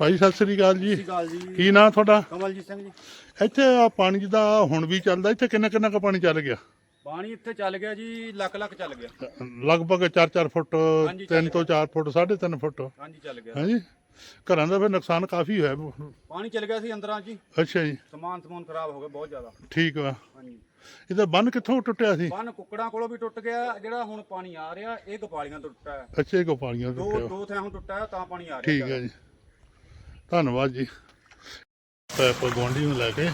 ਭਾਈ ਸਤਿ ਸ੍ਰੀ ਅਕਾਲ ਜੀ। ਕੀ ਨਾਂ ਤੁਹਾਡਾ? ਕਮਲਜੀਤ ਸਿੰਘ ਜੀ। ਇੱਥੇ ਆ ਪਾਣੀ ਦਾ ਹੁਣ ਵੀ ਚੱਲਦਾ ਇੱਥੇ ਕਿੰਨਾ ਕਿੰਨਾ ਕੁ ਪਾਣੀ ਚੱਲ ਗਿਆ? ਪਾਣੀ ਇੱਥੇ ਚੱਲ ਗਿਆ ਜੀ ਲੱਖ ਲੱਖ ਚੱਲ ਗਿਆ। ਲਗਭਗ 4-4 ਫੁੱਟ ਹਾਂਜੀ, ਚੱਲ 3 ਤੋਂ 4 ਫੁੱਟ 3.5 ਫੁੱਟ। ਹਾਂਜੀ ਚੱਲ ਗਿਆ। ਹਾਂਜੀ। ਘਰਾਂ ਦਾ ਫਿਰ ਨੁਕਸਾਨ ਕਾਫੀ ਹੋਇਆ। ਪਾਣੀ ਚੱਲ ਗਿਆ ਸੀ ਅੰਦਰਾਂ ਜੀ। ਅੱਛਾ ਜੀ। ਸਮਾਨ ਸਮੂਨ ਖਰਾਬ ਹੋ ਗਿਆ ਬਹੁਤ ਜ਼ਿਆਦਾ। ਠੀਕ ਵਾ। ਹਾਂਜੀ। ਇਹਦਾ ਬੰਨ ਕਿੱਥੋਂ ਟੁੱਟਿਆ ਸੀ? ਬੰਨ ਕੁੱਕੜਾਂ ਕੋਲੋਂ ਵੀ ਟੁੱਟ ਗਿਆ ਜਿਹੜਾ ਹੁਣ ਪਾਣੀ ਆ ਰਿਹਾ ਇਹ ਗੋਪਾਲੀਆਂ ਤੋਂ ਟੁੱਟਾ ਹੈ ਅੱਛੇ ਇਹ ਗੋਪਾਲੀਆਂ ਦੋ ਟੁੱਟਿਆ। ਦੋ ਥਾਂ ਟੁੱਟਾ ਹੈ ਤਾਂ ਪਾਣੀ ਆ ਰਿਹਾ ਠੀਕ ਹੈ ਜੀ। ਧੰਨਵਾਦ ਜੀ। ਪੈਪ ਗਵਾਂਢੀ ਨੂੰ ਲੈ ਕੇ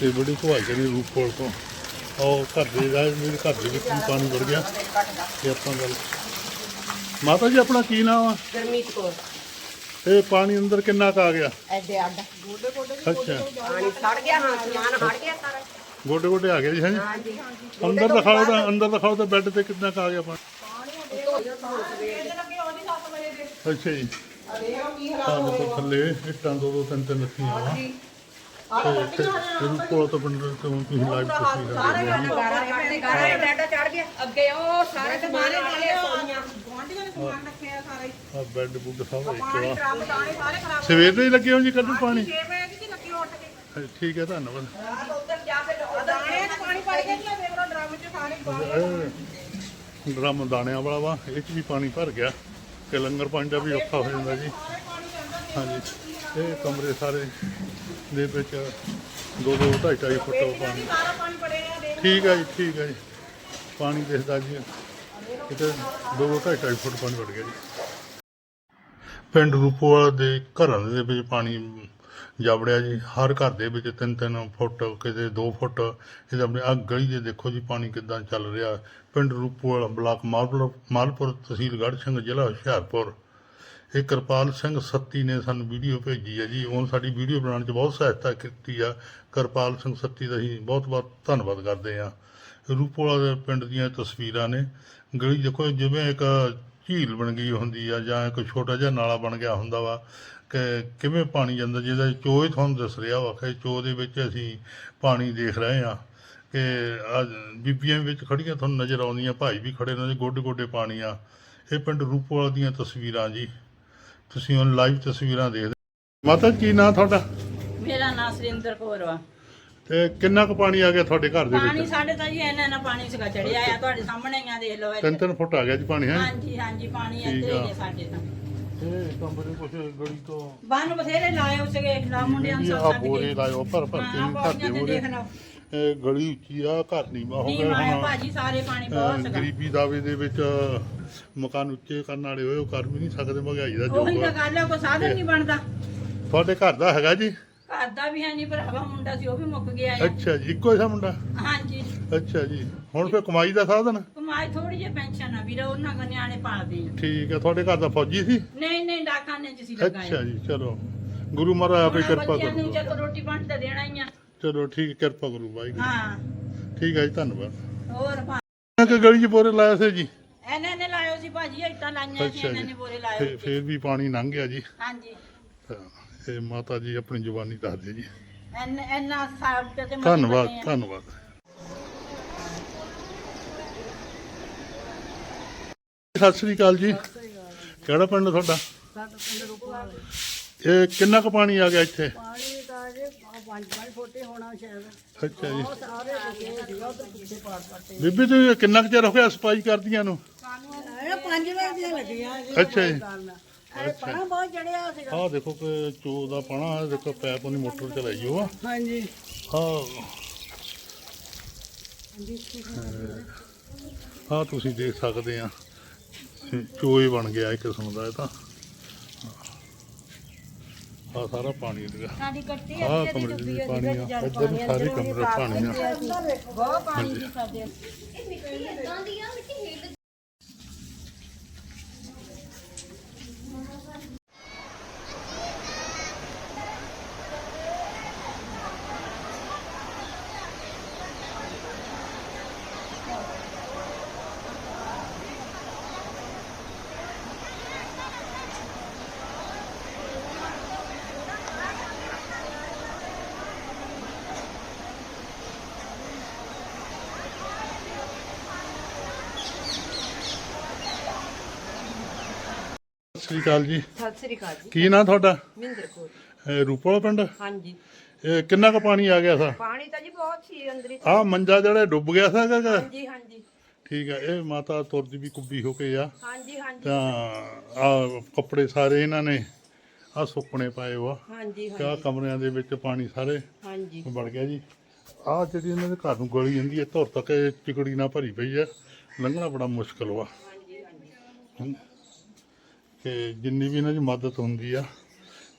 ਤੇ ਬੜੀ ਭਵਾਈ ਕਰੀ ਰੂਪ ਕੋਲ ਤੋਂ। ਉਹ ਘਰ ਦੇ ਦਾ ਮੇਰੇ ਘਰ ਦੇ ਵਿੱਚ ਵੀ ਪਾਣੀ ਵੜ ਗਿਆ। ਤੇ ਆਪਾਂ ਗੱਲ ਮਾਤਾ ਜੀ ਆਪਣਾ ਕੀ ਨਾਮ ਆ? ਗਰਮੀਤ ਕੋਲ ਇਹ ਪਾਣੀ ਅੰਦਰ ਕਿੰਨਾ ਕੁ ਆ ਗਿਆ? ਐਡੇ ਅੱਡ। ਅੱਛਾ। ਪਾਣੀ ਸੜ ਗਿਆ ਹਾਂ ਸਮਾਨ ਹੜ ਗਿਆ ਸਾਰਾ। ਗੋਡੇ ਗੋਡੇ ਆ ਗਿਆ ਜੀ ਹਾਂਜੀ ਹਾਂਜੀ। ਅੰਦਰ ਦਿਖਾਓ ਤਾਂ ਅੰਦਰ ਦਿਖਾਓ ਤਾਂ ਬੈੱਡ ਤੇ ਕਿੰਨਾ ਕੁ ਆ ਗਿਆ ਪਾਣੀ। ਅੱਛਾ ਜੀ। ਆਹ ਦੇਖੋ ਥੱਲੇ ਇੱਟਾਂ ਦੋ ਦੋ ਤਿੰਨ ਤਿੰਨ ਰੱਖੀਆਂ ਵਾ। ਤੇ ਇਹਨੂੰ ਕੋਲ ਤੋਂ ਪਿੰਡ ਤੋਂ ਤੁਸੀਂ ਲਾਈਵ ਤਸਵੀਰ ਸਾਰੇ ਹੋ ਗਾਰਾ ਕੱਢਦੇ ਗਾਰਾ ਬੈੱਡ ਚੜ ਗਿਆ। ਅੱਗੇ ਉਹ ਸਾਰੇ ਸਮਾਨ ਨਾਲੇ ਸੋਨੀਆਂ ਆ। ਬੈੱਡ ਬੁੱਡ ਸਭ ਇੱਕ ਵਾ। ਡਰਮ ਦਾਣੇ ਸਾਰੇ ਖਰਾਬ ਸਵੇਰ ਦੇ ਹੀ ਲੱਗੇ ਹੋ ਜੀ ਕੱਢਣ ਪਾਣੀ? 6 ਵਜੇ ਦੀ ਲੱਗੀ ਉੱਠ ਕੇ। ਠੀਕ ਹੈ ਧੰਨਵਾਦ। ਉੱਧਰ ਜਾ ਕੇ ਦਾਣੇ ਤੇ ਪਾਣੀ ਪੜ ਗਿਆ ਜੀ ਦੇਖ ਲਓ ਡਰਮ 'ਚ ਸਾਰੇ ਇਹ ਡਰਮ ਦਾਣਿਆਂ ਵਾਲਾ ਵਾ ਇਹ ਚ ਵੀ ਪਾਣੀ ਭਰ ਗਿਆ। ਤੇ ਲੰਗਰ ਪਾਣੀ ਦਾ ਵੀ ਔਖਾ ਹੋ ਜਾਂਦਾ ਜੀ। ਹਾਂਜੀ, ਇਹ ਕਮਰੇ ਸਾਰੇ ਦੇ ਵਿੱਚ ਦੋ ਦੋ, ਢਾਈ ਢਾਈ ਫੁੱਟ ਪਾਣੀ। ਠੀਕ ਹੈ ਜੀ, ਠੀਕ ਹੈ ਜੀ। ਪਾਣੀ ਦਿਖਦਾ ਜੀ। ਕਿਤੇ ਦੋ ਦੋ, ਢਾਈ ਢਾਈ ਫੁੱਟ ਪਾਣੀ ਵੜ ਗਿਆ ਜੀ। ਪਿੰਡ ਰੂਪੋਵਾਲ ਦੇ ਘਰਾਂ ਦੇ ਵਿੱਚ ਪਾਣੀ ਜਾਵੜਿਆ ਜੀ, ਹਰ ਘਰ ਦੇ ਵਿੱਚ ਤਿੰਨ ਤਿੰਨ ਫੁੱਟ, ਕਿਤੇ 2 ਫੁੱਟ ਇਹ ਆਪਣੇ ਆ ਗਲੀ ਦੇ ਦੇਖੋ ਜੀ ਪਾਣੀ ਕਿੱਦਾਂ ਚੱਲ ਰਿਹਾ। ਪਿੰਡ ਰੂਪੋਵਾਲ, ਬਲਾਕ ਮਾਲਪੁਰ ਮਾਲਪੁਰ ਤਹਿਸੀਲ ਗੜ੍ਹ ਸਿੰਘ, ਜ਼ਿਲ੍ਹਾ ਹੁਸ਼ਿਆਰਪੁਰ। ਇਹ ਕਿਰਪਾਲ ਸਿੰਘ ਸੱਤੀ ਨੇ ਸਾਨੂੰ ਵੀਡੀਓ ਭੇਜੀ ਹੈ ਜੀ। ਉਹਨ ਸਾਡੀ ਵੀਡੀਓ ਬਣਾਉਣ 'ਚ ਬਹੁਤ ਸਹਾਇਤਾ ਕੀਤੀ ਆ। ਕਿਰਪਾਲ ਸਿੰਘ ਸੱਤੀ ਦਾ ਅਸੀਂ ਬਹੁਤ ਬਹੁਤ ਧੰਨਵਾਦ ਕਰਦੇ ਆ ਰੂਪੋਲਾ ਦੇ ਪਿੰਡ ਦੀਆਂ ਤਸਵੀਰਾਂ ਨੇ। ਗਲੀ ਦੇਖੋ ਜਿਵੇਂ ਇੱਕ ਝੀਲ ਬਣ ਗਈ ਹੁੰਦੀ ਆ ਜਾਂ ਇੱਕ ਛੋਟਾ ਜਿਹਾ ਨਾਲਾ ਬਣ ਗਿਆ ਹੁੰਦਾ ਵਾ। ਕਿ ਕਿਵੇਂ ਪਾਣੀ ਜਾਂਦਾ ਜਿਹਦਾ ਚੋਏ ਤੁਹਾਨੂੰ ਦੱਸ ਰਿਹਾ ਵਾ ਕਿ ਚੋ ਦੇ ਵਿੱਚ ਅਸੀਂ ਪਾਣੀ ਦੇਖ ਰਹੇ ਆ ਕਿ ਅੱਜ ਬੀਬੀਆਂ ਵਿੱਚ ਖੜੀਆਂ ਤੁਹਾਨੂੰ ਨਜ਼ਰ ਆਉਂਦੀਆਂ ਭਾਈ ਵੀ ਖੜੇ ਨੇ ਗੋਡੇ ਗੋਡੇ ਪਾਣੀ ਆ। ਇਹ ਪਿੰਡ ਰੂਪੋਲਾ ਦੀਆਂ ਤਸਵੀਰਾਂ ਜੀ। ਤੁਸੀਂ ਹੁਣ ਲਾਈਵ ਤਸਵੀਰਾਂ ਦੇਖਦੇ ਮਾਤਾ ਕੀ ਨਾਂ ਤੁਹਾਡਾ? ਮੇਰਾ ਨਾਮ ਸੁਰਿੰਦਰ ਕੌਰ ਵਾ। ਤੇ ਕਿੰਨਾ ਕੁ ਪਾਣੀ ਆ ਗਿਆ ਤੁਹਾਡੇ ਘਰ ਦੇ ਪਾਣੀ ਵਿੱਚ? ਸਾਡੇ ਤਾਂ ਜੀ ਇੰਨਾ ਨਾ ਪਾਣੀ ਸੀਗਾ ਚੜਿਆ ਆ ਤੁਹਾਡੇ ਸਾਹਮਣੇ ਹੀ ਆ ਦੇਖ ਲਓ ਤਿੰਨ ਇੱਥੇ। ਤਿੰਨ ਫੁੱਟ ਆ ਗਿਆ ਜੀ ਪਾਣੀ ਹੈ? ਹਾਂਜੀ ਹਾਂਜੀ ਪਾਣੀ ਠੀਕ ਇੱਧਰ ਹੀ ਆ। ਹੈ ਸਾਡੇ ਤਾਂ। ਇਹ ਕਮਰੇ ਕੁਛ ਗੜੀ ਤੋਂ ਬੰਨ ਬਥੇਰੇ ਲਾਏ ਉਸਗੇ ਲਾ ਮੁੰਡਿਆਂ ਨੂੰ ਆ ਸੱਤ ਬੋਰੇ ਲਾਇਓ ਭਰ ਭਰ ਕੇ ਹਾਂ ਘਰ ਪਾਣੀਆਂ ਦੇ ਤੇ ਬੋਰੇ ਦੇਖ ਲਓ। ਇਹ ਗਲੀ ਉੱਚੀ ਆ ਘਰ ਨੀਵਾਂ ਹੋ ਨਹੀਂ ਗਏ ਮਾਇਆ ਹੁਣ। ਭਾਜੀ ਸਾਰੇ ਪਾਣੀ ਅਹ, ਬਹੁਤ ਸੀਗਾ। ਗਰੀਬੀ ਦਾਵੇ ਦੇ ਵਿੱਚ ਮਕਾਨ ਉੱਚੇ ਕਰਨ ਵਾਲੇ ਹੋਏ ਉਹ ਕਰ ਵੀ ਨਹੀਂ ਸਕਦੇ ਮਹਿੰਗਾਈ ਦਾ ਉਹੀ ਤਾਂ ਜੋਗ ਗੱਲ ਹੈ ਕੋਈ ਸਾਧਨ ਨਹੀਂ ਬਣਦਾ। ਤੁਹਾਡੇ ਘਰ ਦਾ ਹੈਗਾ ਜੀ? ਘਰ ਦਾ ਵੀ ਹੈ ਨਹੀਂ ਭਰਾਵਾ ਮੁੰਡਾ ਸੀ ਉਹ ਵੀ ਮੁੱਕ ਗਿਆ ਹੈ ਅੱਛਾ ਜੀ ਇੱਕੋ ਹੀ ਮੁੰਡਾ? ਹਾਂਜੀ। ਅੱਛਾ ਜੀ। ਹੁਣ ਫਿਰ ਕਮਾਈ ਦਾ ਸਾਧਨ? ਕਮਾਈ ਥੋੜੀ ਜਿਹੀ ਪੈਨਸ਼ਨ ਆ ਵੀਰ ਉਹਨਾਂ ਕੋ ਨਿਆਣੇ ਪਾਲਦੇ ਆ। ਠੀਕ ਹੈ ਤੁਹਾਡੇ ਘਰ ਦਾ ਫੌਜੀ ਸੀ? ਨਹੀਂ ਨਹੀਂ ਡਾਕਾਨੇ ਚ ਸੀ ਅੱਛਾ ਲਗਾਇਆ ਜੀ ਚਲੋ। ਗੁਰੂ ਮਹਾਰਾਜ ਆਪੇ ਕਿਰਪਾ ਬੱਚਿਆਂ ਨੂੰ ਕਰੂਗਾ। ਜੇ ਰੋਟੀ ਪਾਣੀ ਤਾਂ ਦੇਣਾ ਹੀ ਆ। ਚਲੋ ਠੀਕ ਕਿਰਪਾ ਕਰੂ ਬਾਈ ਹਾਂ। ਠੀਕ ਹੈ ਜੀ ਧੰਨਵਾਦ। ਹੋਰ ਭਾ- ਕਿੰਨਾ ਕੁ ਗਲੀ 'ਚ ਬੋਰੇ ਲਾਇਆ ਸੀ ਜੀ? ਇਹਨਾਂ ਨੇ ਲਾਇਓ ਸੀ ਭਾਜੀ ਇੱਟਾਂ ਲਾਈਆਂ ਸੀ ਅੱਛਾ ਇਹਨਾਂ ਜੀ ਨੇ ਬੋਰੇ ਲਾਏ ਫੇ- ਫੇਰ ਵੀ ਪਾਣੀ ਲੰਘ ਗਿਆ ਜੀ। ਹਾਂਜੀ। ਤਾਂ ਇਹ ਮਾਤਾ ਜੀ ਆਪਣੀ ਜ਼ੁਬਾਨੀ ਦੱਸਦੇ ਜੀ। ਐਨ ਇੰਨਾ ਸਾਬ ਤੇ ਧੰਨਵਾਦ ਆ। ਧੰਨਵਾਦ। ਸਤਿ ਸ੍ਰੀ ਅਕਾਲ ਜੀ। ਕਿਹੜਾ ਪਿੰਡ ਤੁਹਾਡਾ? ਇਹ ਕਿੰਨਾ ਕੁ ਪਾਣੀ ਆ ਗਿਆ ਇੱਥੇ? ਪਾਣੀ ਤਾਂ ਜੇ ਪੰਜ ਪੰਜ ਫੁੱਟੇ ਹੋਣਾ ਸ਼ਾਇਦ। ਅੱਛਾ ਜੀ। ਸਾਰੇ ਲੱਗੇ ਸੀਗਾ ਤੇ ਪਿੱਛੇ ਪਾੜ ਪੱਟੇ। ਬੀਬੀ ਤੁਸੀਂ ਕਿੰਨਾ ਕੁ ਚਿਰ ਹੋ ਗਿਆ ਸਫ਼ਾਈ ਕਰਦੀਆਂ ਨੂੰ? ਇਹ ਪੰਜ ਵਜੇ ਦੀਆਂ ਲੱਗੀਆਂ ਜੀ ਅੱਛਾ ਜੀ। ਇਹ ਪਾਣਾ ਬਹੁਤ ਚੜਿਆ ਸੀਗਾ। ਆਹ ਦੇਖੋ ਕਿ ਚੋ ਦਾ ਪਾਣਾ ਆਹ ਦੇਖੋ ਪੈਪ ਉਹਨੇ ਮੋਟਰ ਚਲਾਈ ਹੋ ਆ ਹਾਂਜੀ ਆਹ ਆਹ ਤੁਸੀਂ ਦੇਖ ਸਕਦੇ ਆ। ਚੋਏ ਬਣ ਗਿਆ ਇੱਕ ਕਿਸਮ ਦਾ ਇਹ ਤਾਂ। ਆ ਸਾਰਾ ਪਾਣੀ ਲੱਗਾ ਸਾਡੀ ਕੱਟੀ ਆਹ ਕਮਰੇ ਵੀ ਪਾਣੀ ਆ। ਇੱਧਰ ਸਾਰੇ ਕਮਰੇ ਪਾਣੀ ਆ। ਬਹੁਤ ਪਾਣੀ ਸਾਡੇ। ਅਕਾਲ ਜੀ। ਸਤਿ ਸ੍ਰੀ ਅਕਾਲ ਜੀ। ਕੀ ਨਾਂ ਤੁਹਾਡਾ? ਇਹ ਰੂਪੋਲਾ ਪਿੰਡ? ਹਾਂਜੀ। ਇਹ ਕਿੰਨਾ ਕੁ ਪਾਣੀ ਆ ਗਿਆ ਸਾ? ਪਾਣੀ ਤਾਂ ਜੀ ਬਹੁਤ ਸੀ ਅੰਦਰ। ਹੀ ਆ ਮੰਜਾ ਜਿਹੜਾ ਡੁੱਬ ਗਿਆ ਸਾ ਹਾਂਜੀ ਹਾਂਜੀ। ਠੀਕ ਹੈ ਇਹ ਮਾਤਾ ਤੁਰਦੀ ਵੀ ਕੁੱਬੀ ਹੋ ਕੇ ਆ। ਹਾਂਜੀ ਹਾਂਜੀ। ਤਾਂ ਆ ਕੱਪੜੇ ਸਾਰੇ ਇਹਨਾਂ ਨੇ ਆ ਸੁੱਕਣੇ ਪਾਏ ਵਾ। ਹਾਂਜੀ ਕਮਰਿਆਂ ਦੇ ਵਿੱਚ ਪਾਣੀ ਸਾਰੇ ਹਾਂਜੀ। ਵੜ ਗਿਆ ਜੀ। ਆ ਜਿਹੜੀ ਇਹਨਾਂ ਦੇ ਘਰ ਨੂੰ ਗਲੀ ਜਾਂਦੀ ਹੈ ਧੁਰ ਤੱਕ ਇਹ ਚਿਕੜੀ ਨਾਲ ਭਰੀ ਪਈ ਹੈ। ਲੰਘਣਾ ਬੜਾ ਮੁਸ਼ਕਲ ਵਾ। ਹਾਂ। ਤੇ ਜਿੰਨੀ ਵੀ ਇਹਨਾਂ ਦੀ ਮਦਦ ਹੁੰਦੀ ਆ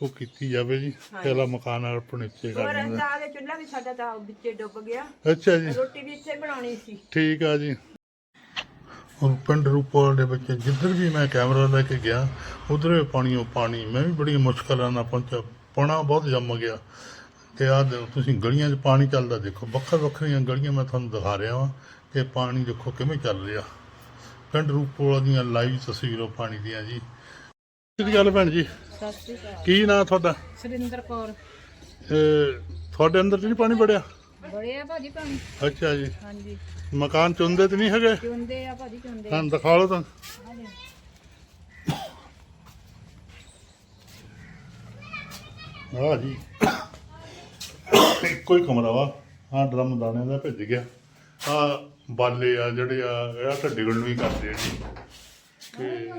ਉਹ ਕੀਤੀ ਜਾਵੇ ਜੀ। ਪਹਿਲਾ ਮਕਾਨ ਆਪਣੇ ਉੱਤੇ ਕਰ ਹੋਰ ਦਿੰਦੇ। ਚੁੱਲ੍ਹਾ ਵੀ ਸਾਡਾ ਤਾਂ ਵਿੱਚੇ ਡੁੱਬ ਗਿਆ। ਅੱਛਾ ਜੀ। ਰੋਟੀ ਵੀ ਇੱਥੇ ਬਣਾਉਣੀ ਸੀ। ਠੀਕ ਆ ਜੀ। ਹੁਣ ਪਿੰਡ ਰੂਪੋਲ ਦੇ ਵਿੱਚ ਜਿੱਧਰ ਵੀ ਮੈਂ ਕੈਮਰਾ ਲੈ ਕੇ ਗਿਆ ਉਧਰ ਵੀ ਪਾਣੀ ਉਹ ਪਾਣੀ ਮੈਂ ਵੀ ਬੜੀ ਮੁਸ਼ਕਲਾਂ ਨਾਲ ਪਹੁੰਚਿਆ। ਪਾਣਾ ਬਹੁਤ ਜੰਮ ਗਿਆ। ਤੇ ਆ ਤੁਸੀਂ ਗਲੀਆਂ 'ਚ ਪਾਣੀ ਚੱਲਦਾ ਦੇਖੋ ਵੱਖਰ ਵੱਖਰੀਆਂ ਗਲੀਆਂ ਮੈਂ ਤੁਹਾਨੂੰ ਦਿਖਾ ਰਿਹਾ ਵਾਂ ਕਿ ਪਾਣੀ ਦੇਖੋ ਕਿਵੇਂ ਚੱਲ ਰਿਹਾ। ਪਿੰਡ ਰੂਪੋਲ ਦੀਆਂ ਲਾਈਵ ਤਸਵੀਰਾਂ ਪਾਣੀ ਦੀਆਂ ਜੀ। ਸਤਿ ਗੱਲ ਭੈਣ ਜੀ। ਸਤਿ ਸ੍ਰੀ ਅਕਾਲ। ਕੀ ਨਾਂ ਤੁਹਾਡਾ? ਸੁਰਿੰਦਰ ਕੌਰ। ਇਹ ਤੁਹਾਡੇ ਅੰਦਰ 'ਚ ਨਹੀਂ ਪਾਣੀ ਵੜਿਆ? ਬੜੇ ਆ ਭਾਜੀ ਪਾਣੀ। ਅੱਛਾ ਜੀ। ਹਾਂਜੀ। ਮਕਾਨ ਚੁੰਦੇ ਤੇ ਨਹੀਂ ਹੈਗੇ? ਚੁੰਦੇ ਆ ਭਾਜੀ ਚੁੰਦੇ ਤੁਹਾਨੂੰ ਦਿਖਾ ਲਓ ਤਾਂ। ਆ ਜੀ। ਇੱਕੋ ਹੀ ਕਮਰਾ ਵਾ। ਆ ਡਰਮ ਦਾਣੇ ਦਾ ਭਿੱਜ ਗਿਆ। ਆ ਬਾਲੇ ਆ ਜਿਹੜੇ ਆ ਇਹ ਤਾਂ ਡਿਗਣ ਨੂੰ ਹੀ ਕਰਦੇ ਆ ਜੀ। ਤੇ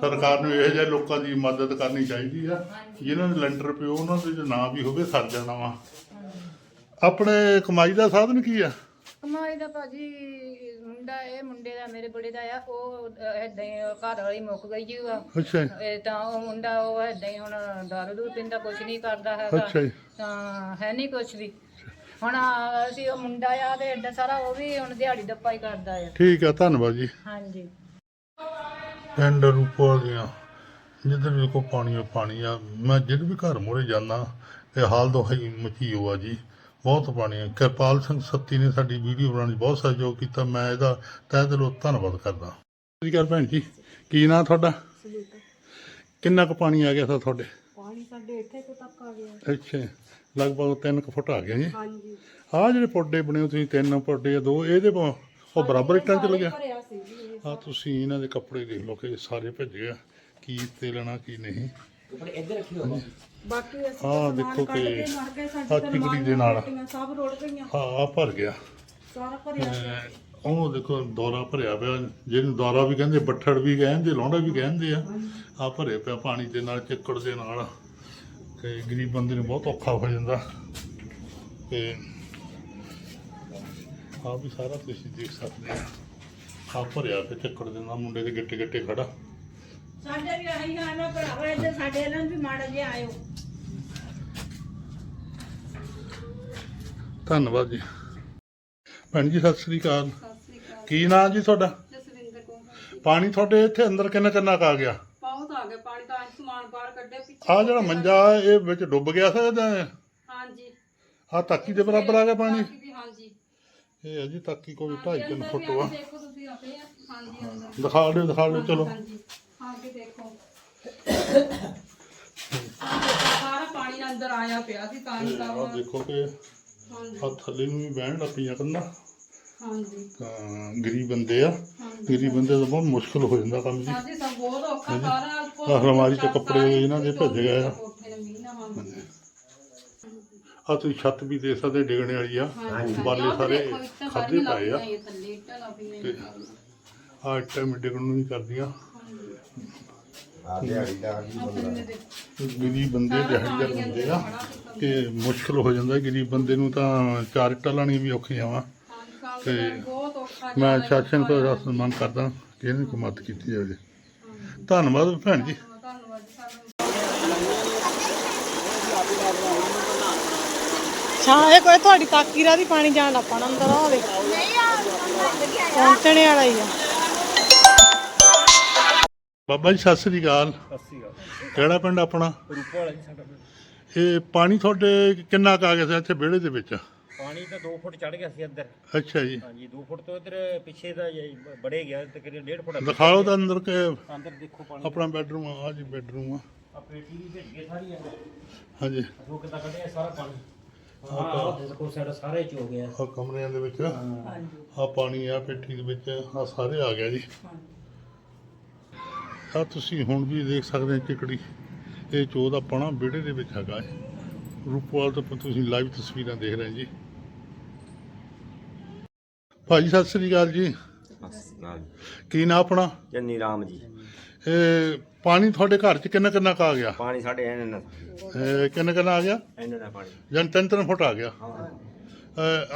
ਸਰਕਾਰ ਨੂੰ ਇਹੋ ਜਿਹੇ ਲੋਕਾਂ ਦੀ ਮਦਦ ਕਰਨੀ ਚਾਹੀਦੀ ਆ। ਜਿਨ੍ਹਾਂ ਦੇ ਲੈਂਟਰ ਪਿਓ ਉਹਨਾਂ ਦੇ ਜੇ ਨਾਂ ਵੀ ਹੋਵੇ ਸਰ ਜਾਣਾ ਵਾ। ਆਪਣੇ ਕਮਾਈ ਦਾ ਸਾਧਨ ਕੀ ਆ? ਕਮਾਈ ਦਾ ਭਾਜੀ ਮੁੰਡਾ ਇਹ ਮੁੰਡੇ ਦਾ ਮੇਰੇ ਬੜੇ ਦਾ ਆ। ਉਹ ਏਦਾਂ ਹੀ ਘਰ ਵਾਲੀ ਮੁੱਕ ਗਈ ਜੀ ਵਾ ਅੱਛਾ ਜੀ। ਇਹ ਤਾਂ ਉਹ ਮੁੰਡਾ ਉਹ ਏਦਾਂ ਹੀ ਹੁਣ ਦਾਰੂ ਦੂਰ ਪੀਂਦਾ ਕੁਛ ਨਹੀਂ ਕਰਦਾ ਹੈਗਾ। ਅੱਛਾ ਜੀ। ਤਾਂ ਹੈ ਨਹੀਂ ਕੁਛ ਵੀ। ਹੁਣ ਅਸੀਂ ਉਹ ਮੁੰਡਾ ਆ ਤੇ ਏਡਾ ਸਾਰਾ ਉਹ ਵੀ ਹੁਣ ਦਿਹਾੜੀ ਦੱਪਾ ਹੀ ਕਰਦਾ ਆ। ਠੀਕ ਆ ਧੰਨਵਾਦ ਜੀ। ਹਾਂਜੀ। ਪਿੰਡ ਰੂਪੋ ਦੀਆਂ ਜਿੱਧਰ ਵੀ ਕੋ ਪਾਣੀ ਆ ਪਾਣੀ ਆ। ਮੈਂ ਜਦ ਵੀ ਘਰ ਮੋਰੇ ਜਾਂਦਾ ਤੇ ਹਾਲ ਦੋਹੀ ਮਚੀ ਹੋਆ ਜੀ। ਬਹੁਤ ਪਾਣੀ ਆ। ਕਿਰਪਾਲ ਸਿੰਘ ਸੱਤੀ ਨੇ ਸਾਡੀ ਵੀਡੀਓ ਬਣਾਉਣ 'ਚ ਬਹੁਤ ਸਹਿਯੋਗ ਕੀਤਾ। ਮੈਂ ਇਹਦਾ ਤਹਿ ਦਿਲੋਂ ਧੰਨਵਾਦ ਕਰਦਾ। ਸ਼੍ਰੀ ਅਕਾਲ ਭੈਣ ਜੀ। ਕੀ ਨਾਂ ਤੁਹਾਡਾ? ਕਿੰਨਾ ਕੁ ਪਾਣੀ ਆ ਗਿਆ ਸੀ ਤੁਹਾਡੇ? ਪਾਣੀ ਸਾਡੇ ਇੱਥੇ ਤੋਂ ਤੱਕ ਆ ਗਿਆ। ਅੱਛਾ। ਲਗਭਗ 3 ਕੁ ਫੁੱਟ ਆ ਗਿਆ ਜੀ। ਹਾਂਜੀ। ਜਿਹੜੇ ਪੌਡੇ ਬਣੇ ਹੋ ਤੁਸੀਂ ਤਿੰਨ ਪੌਡੇ ਆ ਦੋ ਇਹਦੇ ਉਹ ਬਰਾਬਰ ਇੱਟਾਂ 'ਚ ਲੱਗਿਆ? ਭਰਿਆ ਸੀ ਜੀ। ਇਹ। ਆ ਤੁਸੀਂ ਇਹਨਾਂ ਦੇ ਕੱਪੜੇ ਦੇਖ ਲਓ ਕਿ ਸਾਰੇ ਭੱਜੇ ਆ ਕੀ ਤੇ ਲੈਣਾ ਕੀ ਨਹੀਂ। ਬਾਕੀ ਅਸੀਂ ਆਹ ਤਾਂ ਦੇਖੋ ਸਮਾਨ ਕੱਢ ਕਿ ਕੇ ਮਰ ਗਏ ਆਹ ਸਾਡੇ ਤਾਂ ਚਿਕੜੀ ਦੇ ਨਾਲ। ਸਭ ਰੋੜ ਗਈਆਂ। ਹਾਂ ਆ ਭਰ ਗਿਆ। ਸਾਰਾ ਭਰਿਆ ਉਹ ਦੇਖੋ ਦੌਰਾ ਭਰਿਆ ਪਿਆ। ਜਿਹਨੂੰ ਦੌਰਾ ਵੀ ਕਹਿੰਦੇ ਬੱਠੜ ਵੀ ਕਹਿੰਦੇ ਲੌਂਡਾ ਵੀ ਕਹਿੰਦੇ ਆ। ਆ ਭਰੇ ਪਿਆ ਪਾਣੀ ਦੇ ਨਾਲ ਚਿੱਕੜ ਦੇ ਨਾਲ। ਤੇ ਗਰੀਬ ਬੰਦੇ ਨੂੰ ਬਹੁਤ ਔਖਾ ਹੋ ਜਾਂਦਾ। ਤੇ ਆ ਵੀ ਸਾਰਾ ਤੁਸੀਂ ਦੇਖ ਸਕਦੇ ਆ। ਆ ਭਰਿਆ ਪਿਆ ਚਿੱਕੜ ਦੇ ਨਾਲ ਮੁੰਡੇ ਦੇ ਗਿੱਟੇ ਗਿੱਟੇ ਖੜਾ। ਸਾਡੇ ਵੀ ਆਹੀ ਹਾਲ ਆ ਭਰਾਵਾ ਇੱਧਰ ਸਾਡੇ ਇਹਨਾਂ ਨੂੰ ਵੀ ਮਾੜਾ ਜਿਹਾ ਆਇਓ। ਧੰਨਵਾਦ ਜੀ। ਭੈਣ ਜੀ ਸਤਿ ਸ੍ਰੀ ਅਕਾਲ। ਕੀ ਨਾਂ ਜੀ ਤੁਹਾਡਾ? ਜਸਵਿੰਦਰ ਪਾਣੀ ਤੁਹਾਡੇ ਇੱਥੇ ਅੰਦਰ ਕਿੰਨਾ ਕਿੰਨਾ ਕੁ ਆ ਗਿਆ? ਬਹੁਤ ਆ ਗਿਆ ਪਾਣੀ ਤਾਂ ਅੱਜ ਸਮਾਨ ਬਾਹਰ ਕੱਢਿਆ ਪਿੱਛੇ ਆ ਜਿਹੜਾ ਮੰਜਾ ਇਹ ਵਿੱਚ ਡੁੱਬ ਗਿਆ ਸੀ ਹਾਂਜੀ। ਆ ਤਾਕੀ ਦੇ ਬਰਾਬਰ ਆ ਗਿਆ ਪਾਣੀ? ਇਹ ਹੈ ਜੀ ਤਾਕੀ ਕੋਈ 2.5 ਫੁੱਟ ਵਾ। ਦੇਖੋ ਤੁਸੀਂ ਆਪੇ ਆ ਹਾਂਜੀ ਅੰਦਰ। ਦਿਖਾ ਦਿਓ ਦਿਖਾ ਦਿਓ ਚਲੋ। ਹਾਂਜੀ ਹਾਂ ਕੇ ਦੇਖੋ। ਸਾਰਾ ਪਾਣੀ ਅੰਦਰ ਆਇਆ ਪਿਆ ਸੀ ਤਾਂ ਹੀ ਸਭ ਦੇਖੋ ਕਿ ਹਾਂਜੀ। ਆ ਥੱਲੇ ਨੂੰ ਵੀ ਬਹਿਣ ਲੱਗ ਪਈਆਂ ਕੰਨਾਂ। ਹਾਂਜੀ। ਤਾਂ ਗਰੀਬ ਬੰਦੇ ਆ। ਗਰੀਬ ਬੰਦੇ ਦਾ ਬਹੁਤ ਮੁਸ਼ਕਲ ਹੋ ਜਾਂਦਾ ਕੰਮ ਜੀ। ਹਾਂਜੀ ਸਭ ਬਹੁਤ ਔਖਾ ਸਾਰਾ ਆਹ ਅਲਮਾਰੀ 'ਚ ਕੱਪੜੇ ਇਹਨਾਂ ਦੇ ਭੇਜ ਗਏ ਆ ਕੋਠੇ ਨੇ ਮੀਂਹ ਨਾਲ ਹਾਂਜੀ ਆ ਤੁਸੀਂ ਛੱਤ ਵੀ ਦੇ ਸਕਦੇ ਡਿੱਗਣੇ ਵਾਲੀ ਆ। ਬਾਲੇ ਸਾਰੇ ਖਾਦੇ ਪਏ ਆ। ਤੇ ਆ ਵੀ ਡਿੱਗਣ ਨੂੰ ਨਹੀਂ ਕਰਦੀਆਂ। ਗਰੀਬ ਬੰਦੇ ਦਿਹਾੜੀਦਾਰ ਬੰਦੇ ਆ। ਕਿ ਮੁਸ਼ਕਲ ਹੋ ਜਾਂਦਾ ਗਰੀਬ ਬੰਦੇ ਨੂੰ ਤਾਂ ਚਾਰ ਇੱਟਾਂ ਲਾਣੀਆਂ ਵੀ ਔਖੀਆਂ ਵਾ। ਤੇ ਬਹੁਤ ਔਖਾ ਮੈਂ ਸ਼ਾਸਨ ਤੋਂ ਸਨਮਾਨ ਕਰਦਾ ਕਿ ਇਹਨਾਂ ਦੀ ਕੋਈ ਮਦਦ ਕੀਤੀ ਜਾਵੇ। ਧੰਨਵਾਦ ਭੈਣ ਜੀ ਧੰਨਵਾਦ ਸਾਨੂੰ ਛਾਂ ਇਹ ਕੋਈ ਤੁਹਾਡੀ ਤਾਕੀਰਾ ਦੀ ਪਾਣੀ ਜਾਣ ਪਣਾ ਅੰਦਰ ਆ ਵੇ ਪਹੁੰਚਣੇ ਵਾਲਾ ਹੀ ਆ। ਬਾਬਾ ਜੀ ਸਤਿ ਸ੍ਰੀ ਅਕਾਲ। ਕਿਹੜਾ ਪਿੰਡ ਆਪਣਾ? ਰੂਪੋ ਵਾਲਾ ਜੀ ਸਾਡਾ ਇਹ ਪਾਣੀ ਤੁਹਾਡੇ ਕਿੰਨਾ ਕੁ ਆ ਗਿਆ ਸੀ ਇੱਥੇ ਵਿਹੜੇ ਦੇ ਵਿੱਚ? ਪਾਣੀ ਤਾਂ 2 ਫੁੱਟ ਚੜ ਗਿਆ ਸੀ ਅੰਦਰ। ਅੱਛਾ ਜੀ। ਹਾਂਜੀ 2 ਫੁੱਟ ਤੋਂ ਇਧਰ ਪਿੱਛੇ ਦਾ ਜੀ ਬੜੇ ਗਿਆ ਤਕਰੀਬਨ 1.5 ਫੁੱਟ ਦਿਖਾ ਲਓ ਤਾਂ ਅੰਦਰ ਕਿ ਅੰਦਰ ਦੇਖੋ ਪਾਣੀ। ਆਪਣਾ ਬੈਡਰੂਮ ਆ ਜੀ ਬੈਡਰੂਮ ਆ। ਆ ਪੇਟੀ ਵੀ ਭੇਜ ਗਈ ਸਾਰੀ ਅੰਦਰ। ਹਾਂਜੀ। ਉਹ ਕਿੱਦਾਂ ਕੱਢਿਆ ਸਾਰਾ ਪਾਣੀ। ਹਾਂ ਦੇਖੋ ਸਾਡਾ ਸਾਰੇ ਚ ਹੋ ਗਿਆ। ਆ ਕਮਰਿਆਂ ਦੇ ਵਿੱਚ। ਆ ਪਾਣੀ ਆ ਪੇਟੀ ਦੇ ਵਿੱਚ। ਆ ਸਾਰੇ ਆ ਗਿਆ ਜੀ। ਆ ਤੁਸੀਂ ਹੁਣ ਵੀ ਦੇਖ ਸਕਦੇ ਹੋ ਚਿਕੜੀ ਇਹ ਚੋਅ ਦਾ ਪਣਾ ਵਿਹੜੇ ਦੇ ਵਿੱਚ ਹੈਗਾ ਹੈ ਰੂਪਵਾਲ ਤੋਂ ਤੁਸੀਂ ਲਾਈਵ ਤਸਵੀਰਾਂ ਦੇਖ ਰਹੇ ਜੀ। ਭਾਜੀ ਸਤਿ ਸ੍ਰੀ ਅਕਾਲ ਜੀ। ਨਾਲ ਕੀ ਨਾਂ ਆਪਣਾ? ਜੰਨੀ ਰਾਮ ਜੀ। ਇਹ ਪਾਣੀ ਤੁਹਾਡੇ ਘਰ 'ਚ ਕਿੰਨਾ ਕਿੰਨਾ ਕੁ ਆ ਗਿਆ? ਪਾਣੀ ਸਾਡੇ ਇਹਨਾਂ ਨਾਲ ਇਹ ਕਿੰਨਾ ਕਿੰਨਾ ਆ ਗਿਆ? ਇਹਨਾਂ ਦਾ ਪਾਣੀ। ਜਨ ਤਿੰਨ ਤਿੰਨ ਫੁੱਟ ਆ ਗਿਆ। ਹਾਂ।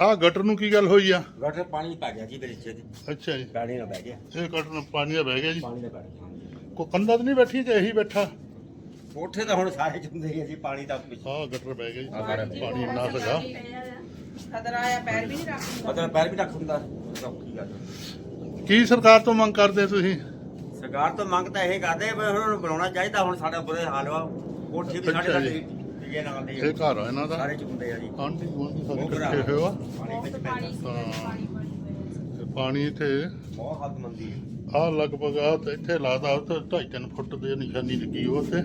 ਆ ਗਟਰ ਨੂੰ ਕੀ ਗੱਲ ਹੋਈ ਆ? ਗਟਰ ਪਾਣੀ ਪੈ ਗਿਆ ਜੀ ਮੇਰੇ ਚ ਅੱਛਾ ਜੀ। ਪਾਣੀ ਨਾ ਬਹਿ ਗਿਆ। ਇਹ ਗਟਰ ਨੂੰ ਪਾਣੀ ਦਾ ਬਹਿ ਗਿਆ ਜੀ। ਪਾਣੀ ਦਾ ਗਿਆ ਹਾਂਜੀ। ਕੋ ਕੰਧਾ ਤਾਂ ਨਹੀਂ ਬੈਠੀ ਤੇ ਇਹੀ ਬੈਠਾ? ਕੋਠੇ ਤਾਂ ਹੁਣ ਸਾਰੇ ਚੁੰਦੇ ਹੀ ਅਸੀਂ ਪਾਣੀ ਦਾ ਪਿੱਛੇ। ਆ ਗਟਰ ਬਹਿ ਗਿਆ ਜੀ। ਪਾਣੀ ਇੰਨਾ ਸੀਗਾ। ਖਤਰਾ ਆ ਪੈਰ ਵੀ ਨਹੀਂ ਰੱਖ ਮਤਲਬ ਪੈਰ ਵੀ ਰੱਖ ਹੁੰਦਾ। ਕੀ ਸਰਕਾਰ ਤੋਂ ਮੰਗ ਕਰਦੇ ਤੁਸੀਂ? ਸਰਕਾਰ ਤੋਂ ਮੰਗ ਤਾਂ ਇਹ ਕਰਦੇ ਵੀ ਉਹਨਾਂ ਨੂੰ ਬਣਾਉਣਾ ਚਾਹੀਦਾ ਹੁਣ ਸਾਡਾ ਬੁਰੇ ਹਾਲ ਵਾ। ਕੋਠੇ ਵੀ ਸਾਡੇ ਅੱਛਾ ਨਾਲ ਜੀ। ਨਾਲ ਦੇ ਇਹ ਘਰ ਆ ਇਹਨਾਂ ਦਾ? ਸਾਰੇ ਚੁੰਦੇ ਆ ਜੀ। ਆਂਟੀ ਗੁਆਂਢੀ ਸਾਰੇ ਬਹੁਤ ਇਕੱਠੇ ਹੋਏ ਆ? ਪਾਣੀ ਤੇ ਪਾਣੀ ਇੱਥੇ ਬਹੁਤ ਹੱਦ ਮੰਦੀ ਹੈ ਆ ਲਗਭਗ ਆ ਤੇ ਇੱਥੇ ਲਾਦਾ ਤੇ 2.5 ਫੁੱਟ ਦੇ ਨਿਸ਼ਾਨੀ ਲੱਗੀ ਉਹ ਤੇ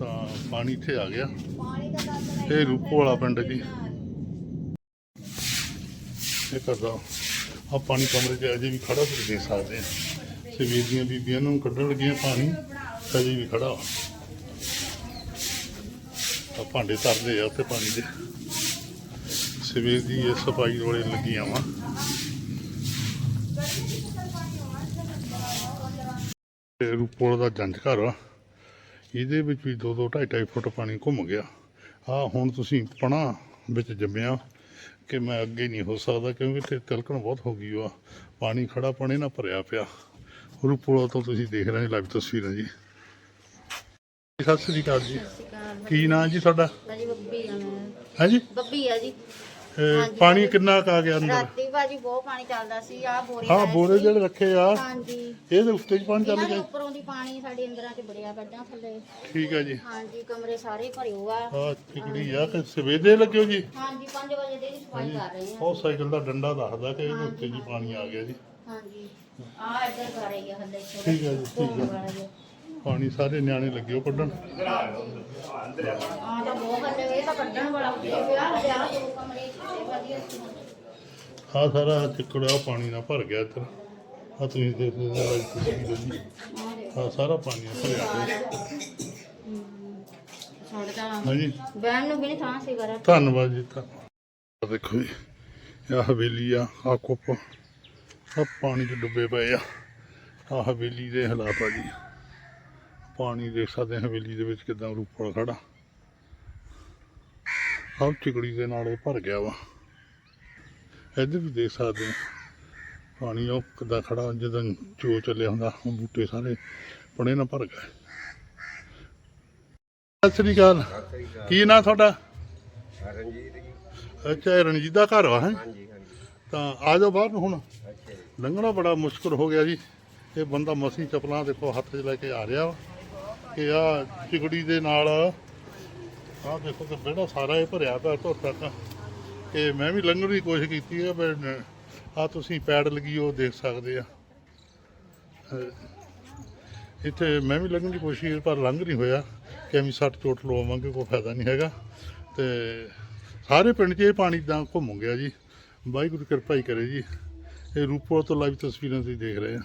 ਤਾਂ ਪਾਣੀ ਇੱਥੇ ਆ ਗਿਆ। ਇਹ ਰੂਪੋ ਵਾਲਾ ਪਿੰਡ ਜੀ। ਇਹ ਕਰਦਾ ਆ ਪਾਣੀ ਕਮਰੇ 'ਚ ਅਜੇ ਵੀ ਖੜਾ ਤੁਸੀਂ ਦੇਖ ਸਕਦੇ ਆ। ਤੇ ਵੀਰ ਦੀਆਂ ਬੀਬੀਆਂ ਨੂੰ ਕੱਢਣ ਲੱਗੀਆਂ ਪਾਣੀ ਅਜੇ ਵੀ ਖੜਾ ਆ ਭਾਂਡੇ ਤਰਦੇ ਆ ਉੱਥੇ ਪਾਣੀ ਦੇ। ਸਵੇਰ ਦੀ ਇਹ ਸਫ਼ਾਈ ਵਾਲੇ ਲੱਗੀਆਂ ਵਾ। ਤੇ ਰੂਪੋਲ ਦਾ ਜੰਜ ਘਰ ਆ। ਇਹਦੇ ਵਿੱਚ ਵੀ 2 2 2.5 2.5 ਫੁੱਟ ਪਾਣੀ ਘੁੰਮ ਗਿਆ। ਆ ਹੁਣ ਤੁਸੀਂ ਪਣਾ ਵਿੱਚ ਜੰਮਿਆ ਕਿ ਮੈਂ ਅੱਗੇ ਨਹੀਂ ਹੋ ਸਕਦਾ ਕਿਉਂਕਿ ਤੇ ਤਿਲਕਣ ਬਹੁਤ ਹੋ ਗਈ ਆ। ਪਾਣੀ ਖੜਾ ਪਾਣੀ ਨਾ ਭਰਿਆ ਪਿਆ। ਰੂਪੋਲ ਤੋਂ ਤੁਸੀਂ ਦੇਖ ਰਹੇ ਲਾਈਵ ਤਸਵੀਰਾਂ ਜੀ। ਸਤਿ ਸ੍ਰੀ ਅਕਾਲ ਜੀ। ਕੀ ਨਾਂ ਜੀ ਤੁਹਾਡਾ? ਭਾਜੀ ਬੱਬੀ ਆ ਮੈਂ। ਹੈ ਜੀ? ਬੱਬੀ ਆ ਜੀ। ਇਹ ਪਾਣੀ ਕਿੰਨਾ ਕੁ ਆ ਗਿਆ ਅੰਦਰ? ਰਾਤੀ ਭਾਜੀ ਬਹੁਤ ਪਾਣੀ ਚੱਲਦਾ ਸੀ ਆ ਬੋਰੇ ਹਾਂ ਲਾਏ ਬੋਰੇ ਸੀ। ਜਿਹੜੇ ਰੱਖੇ ਆ ਹਾਂਜੀ। ਇਹਦੇ ਉੱਤੇ ਹੀ ਪਾਣੀ ਚੱਲ ਇਹਨਾਂ ਦੇ ਗਿਆ? ਉੱਪਰੋਂ ਦੀ ਪਾਣੀ ਸਾਡੇ ਅੰਦਰਾਂ ਚ ਬੜਿਆ ਕੱਢਾਂ ਥੱਲੇ। ਠੀਕ ਹੈ ਜੀ। ਹਾਂਜੀ ਕਮਰੇ ਸਾਰੇ ਭਰੇ ਹੋਆ ਆ। ਚਿਕੜੀ ਆ ਕਿ ਸਵੇਦੇ ਲੱਗਿਓ ਜੀ? ਹਾਂਜੀ 5 ਵਜੇ ਦੀ ਸਫ਼ਾਈ ਕਰ ਰਹੇ ਆ। ਉਹ ਸਾਈਕਲ ਦਾ ਡੰਡਾ ਦੱਸਦਾ ਕਿ ਇਹਦੇ ਉੱਤੇ ਜੀ ਪਾਣੀ ਆ ਗਿਆ ਜੀ। ਹਾਂਜੀ। ਆ ਇੱਧਰ ਆ ਹੱਲੇ ਠੀਕ ਹੈ ਜੀ, ਠੀਕ ਹੈ। ਪਾਣੀ ਸਾਰੇ ਨਿਆਣੇ ਲੱਗੇ ਉਹ ਕੱਢਣ। ਆ ਤਾਂ ਬਹੁਤ ਹੱਲੇ ਇਹ ਤਾਂ ਕੱਢਣ ਵਾਲਾ ਹੋ ਗਿਆ ਹੱਲੇ ਆ ਦੋ ਕਮਰੇ ਛੋਟੇ ਵਧੀਆ ਸੀ। ਆ ਸਾਰਾ ਚਿੱਕੜਾ ਪਾਣੀ ਨਾਲ ਭਰ ਗਿਆ ਇੱਧਰ। ਆ ਤੁਸੀਂ ਦੇਖ ਹੋ ਤਸਵੀਰ ਜੀ ਆ ਸਾਰਾ ਪਾਣੀ ਨਾਲ ਭਰਿਆ ਤਾਂ ਹਾਂਜੀ। ਬੈਣ ਨੂੰ ਵੀ ਨਹੀਂ ਥਾਂ ਸੀ ਕਰ ਧੰਨਵਾਦ ਜੀ ਧੰਨਵਾਦ। ਦੇਖੋ ਜੀ ਇਹ ਹਵੇਲੀ ਆ ਆ ਕੁੱਪ। ਆ ਪਾਣੀ 'ਚ ਡੁੱਬੇ ਪਏ ਆ। ਆ ਹਵੇਲੀ ਦੇ ਹਾਲਾਤ ਆ ਜੀ। ਪਾਣੀ ਦੇਖ ਸਕਦੇ ਹਵੇਲੀ ਦੇ ਵਿੱਚ ਕਿਦਾਂ ਰੂਪੜ ਖੜਾ ਆਹ ਚਿਕੜੀ ਦੇ ਨਾਲ ਇਹ ਭਰ ਗਿਆ ਵਾ। ਇੱਧਰ ਵੀ ਦੇਖ ਸਕਦੇ ਪਾਣੀ ਉਹ ਕਿੱਦਾਂ ਖੜਾ ਜਦੋਂ ਚੋ ਚੱਲਿਆ ਹੁੰਦਾ ਉਹ ਬੂਟੇ ਸਾਰੇ ਪਣੇ ਨਾਲ ਭਰ ਗਏ। ਸਤਿ ਸ੍ਰੀ ਅਕਾਲ। ਕੀ ਨਾਂ ਤੁਹਾਡਾ? ਰਣਜੀਤ ਜੀ। ਅੱਛਾ ਇਹ ਰਣਜੀਤ ਦਾ ਘਰ ਵਾ ਹੈ? ਹਾਂਜੀ ਹਾਂਜੀ। ਤਾਂ ਆ ਜਾਓ ਬਾਹਰ ਨੂੰ ਹੁਣ। ਲੰਘਣਾ ਬੜਾ ਮੁਸ਼ਕਲ ਹੋ ਗਿਆ ਜੀ। ਇਹ ਬੰਦਾ ਮਸੀ ਚਪਲਾਂ ਦੇਖੋ ਹੱਥ 'ਚ ਲੈ ਕੇ ਆ ਰਿਹਾ ਵਾ। ਕਿ ਆ ਚਿਗੜੀ ਦੇ ਨਾਲ ਆ ਦੇਖੋ ਕਿ ਬੇੜਾ ਸਾਰਾ ਇਹ ਭਰਿਆ ਪਿਆ ਤੋਂ ਤੱਕ। ਕਿ ਮੈਂ ਵੀ ਲੰਘਣ ਦੀ ਕੋਸ਼ਿਸ਼ ਕੀਤੀ ਹੈ ਪਰ ਆ ਤੁਸੀਂ ਪੈਡ ਲੱਗੀ ਉਹ ਦੇਖ ਸਕਦੇ ਆ। ਇੱਥੇ ਮੈਂ ਵੀ ਲੰਘਣ ਦੀ ਕੋਸ਼ਿਸ਼ ਕੀਤੀ, ਪਰ ਲੰਘ ਨਹੀਂ ਹੋਇਆ। ਕਿ ਐਵੇਂ ਸੱਟ ਚੋਟ ਲਵਾਵਾਂਗੇ ਕੋਈ ਫਾਇਦਾ ਨਹੀਂ ਹੈਗਾ। ਤੇ ਸਾਰੇ ਪਿੰਡ 'ਚ ਇਹ ਪਾਣੀ ਦਾ ਘੁੰਮ ਗਿਆ ਜੀ। ਵਾਹਿਗੁਰੂ ਕਿਰਪਾ ਹੀ ਕਰੇ ਜੀ। ਇਹ ਰੂਪੋ ਤੋਂ ਲਾਈਵ ਤਸਵੀਰਾਂ ਤੁਸੀਂ ਦੇਖ ਰਹੇ ਆ